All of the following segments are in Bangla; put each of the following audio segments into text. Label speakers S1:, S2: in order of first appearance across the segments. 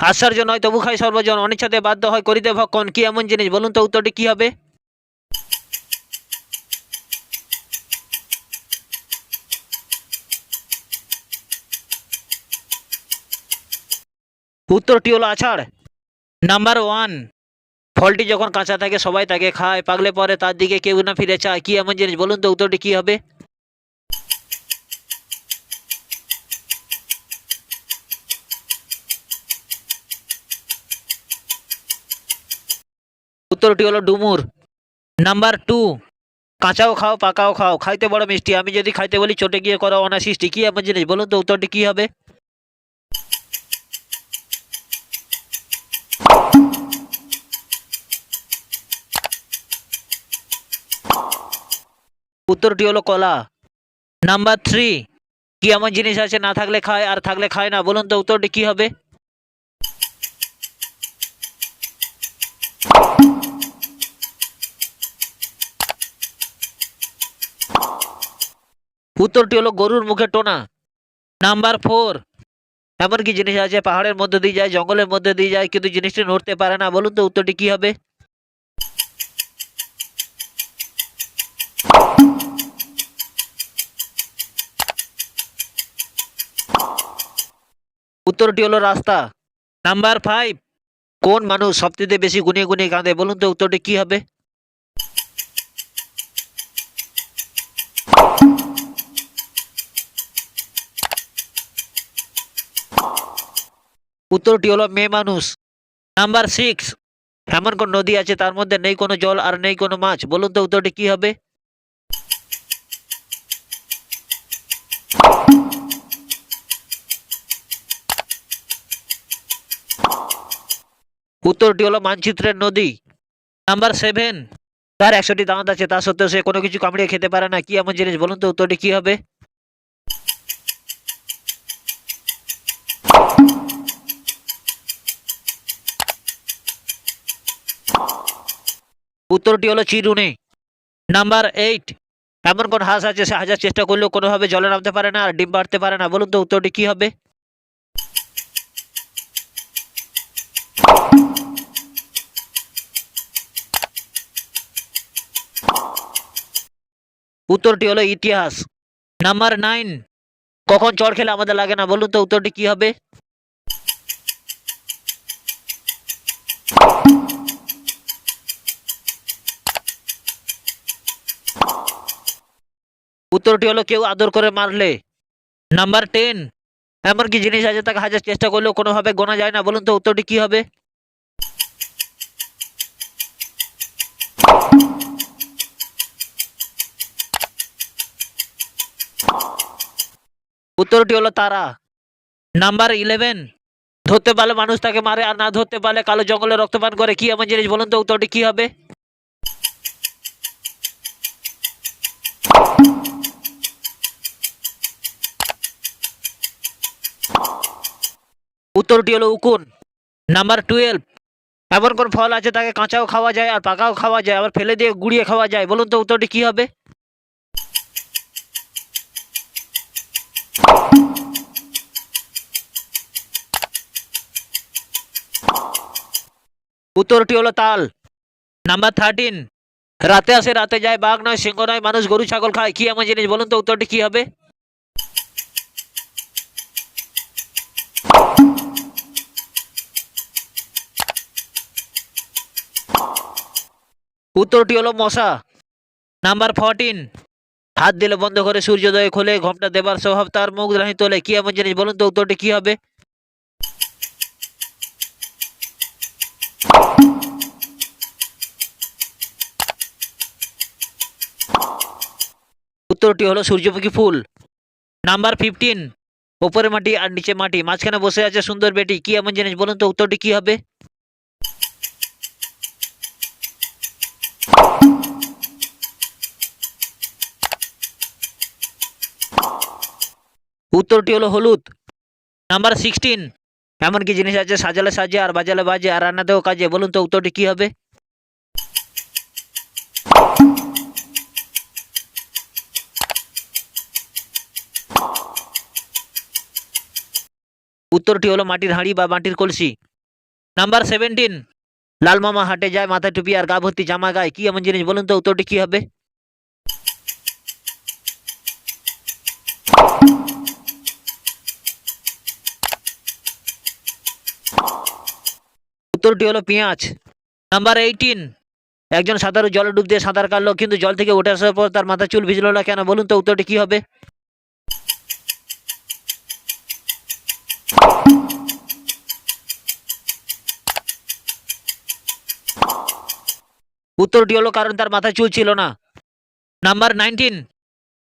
S1: আশ্চর্য নয়, তবু খায় সর্বজন অনিচ্ছাতে বাধ্য হয় করিতে ভক্ষণ। কি এমন জিনিস? বলুন তো উত্তরটি কি হবে? উত্তরটি হলো আছাড় নাম্বার ওয়ান ফলটি যখন কাঁচা থাকে, সবাই তাকে খায়। পাগলে পরে তার দিকে কেউ না ফিরে চায়। কি এমন জিনিস? বলুন তো উত্তরটি কি হবে? উত্তরটি হলো ডুমুর। নাম্বার টু কাঁচাও খাও, পাকাও খাও। খাইতে বড় মিষ্টি। আমি যদি খাইতে বলি, চটে গিয়ে করো অনাসৃষ্টি কি এমন জিনিস। বলুন তো, উত্তরটি কি হবে? উত্তরটি হলো কলা। নাম্বার থ্রি কি এমন জিনিস আছে? না থাকলে খায়, আর থাকলে খায় না। বলুন তো, উত্তরটি কি হবে? উত্তরটি হলো গরুর মুখে টোনা। নাম্বার ফোর এমন কি জিনিস আছে, পাহাড়ের মধ্যে দিয়ে যায়, জঙ্গলের মধ্যে দিয়ে যায়, কিন্তু জিনিসটি নড়তে পারে না। বলুন তো উত্তরটি কি হবে? উত্তরটি হলো রাস্তা। নাম্বার ফাইভ কোন মানুষ সবথেকে বেশি গুনিয়ে গুনিয়ে কাঁদে? বলুন তো উত্তরটি কি হবে? উত্তরটি হলো মেয়ে মানুষ। নাম্বার সিক্স এমন কোন নদী আছে, তার মধ্যে নেই কোনো জল আর নেই কোনো মাছ। বলুন তো উত্তরটি কি হবে? উত্তরটি হলো মানচিত্রের নদী। নাম্বার সেভেন তার একশোটি দাঁত আছে, তা সত্ত্বেও সে কোনো কিছু কামড়িয়ে খেতে পারে না। কি এমন জিনিস? বলুন তো উত্তরটি কি হবে? উত্তরটি হলো চিরুনি। নাম্বার এইট এমন কোন হাঁস আছে সে হাজার চেষ্টা করলেও কোনোভাবে জলে নামতে পারে না আর ডিম বাড়তে পারে না? বলুন তো উত্তরটি কি হবে? উত্তরটি হলো ইতিহাস। নাম্বার নাইন কখন চড় খেলে আমাদের লাগে না? বলুন তো উত্তরটি কি হবে? উত্তরটি হলো, কেউ আদর করে মারলে। নাম্বার টেন এমন কি জিনিস আছে তাকে হাজার চেষ্টা করলেও কোনোভাবে গোনা যায় না? বলুন তো উত্তরটি কি হবে? উত্তরটি হলো তারা। নাম্বার ইলেভেন ধরতে পারলে মানুষ তাকে মারে আর না ধরতে পারলে কালো জঙ্গলে রক্তপান করে, কি এমন জিনিস? বলুন তো উত্তরটি কি হবে? উত্তরটি হলো উকুন। Number twelve. এমন কোন ফল আছে তাকে কাঁচাও খাওয়া যায় আর পাকাও খাওয়া যায়, আবার ফেলে দিয়ে গুড়িয়ে খাওয়া যায়? বলুন তো উত্তরটি কি হবে? উত্তরটি হলো তাল। Number thirteen. রাতে আসে, রাতে যায়, বাঘ নয়, সিংহ নয়, মানুষ গরু, ছাগল খায়, কি এমন জিনিস? বলুন তো উত্তরটি কি হবে? উত্তরটি হলো মশা। নাম্বার ফোরটিন হাত দিলে বন্ধ করে সূর্যোদয় খোলে, ঘোমটা দেবার স্বভাব তার মুখ রাহি তোলে কি এমন জিনিস বলুন তো, উত্তরটি কি হবে? উত্তরটি হলো সূর্যমুখী ফুল। নাম্বার ফিফটিন ওপরে মাটি আর নিচে মাটি, মাঝখানে বসে আছে সুন্দর বেটি, কি এমন জিনিস বলুন তো, উত্তরটি কি হবে? উত্তরটি হলো হলুদ। নাম্বার সিক্সটিন এমন কি জিনিস আছে, সাজালে সাজে আর বাজালে বাজে আর রান্নাতেও কাজে, বলুন তো উত্তরটি কি হবে? উত্তরটি হলো মাটির হাঁড়ি বা মাটির কলসি। নাম্বার সেভেন্টিন লাল মামা হাটে যায়, মাথায় টুপি আর গা ভর্তি জামা গায়ে, কি এমন জিনিস, বলুন তো উত্তরটি কি হবে? উত্তরটি হলো পেঁয়াজ। নাম্বার এইটিন একজন সাঁতারু জলে ডুব দিয়ে সাঁতার কাটলো, কিন্তু জল থেকে উঠে আসার পর তার মাথা চুল ভিজলো না কেন? বলুন তো উত্তরটি কি হবে? উত্তরটি হলো কারণ তার মাথায় চুল ছিল না। নাম্বার নাইনটিন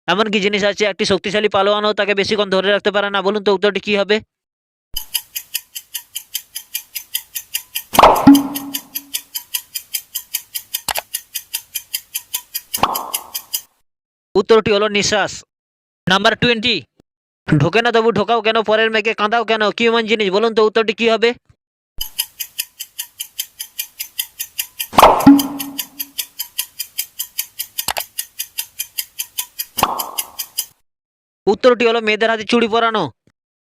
S1: এমন কি জিনিস আছে, একটি শক্তিশালী পালোয়ানও তাকে বেশিক্ষণ ধরে রাখতে পারে না। বলুন তো উত্তরটি কি হবে? উত্তরটি হলো নিঃশ্বাস। Number twenty. ঢোকে না তবু ঢোকাও কেন? পরের মেয়েকে কাঁদাও কেন? কি এমন জিনিস? বলুন তো উত্তরটি কি হবে? উত্তরটি হলো মেয়েদের হাতে চুড়ি পরানো।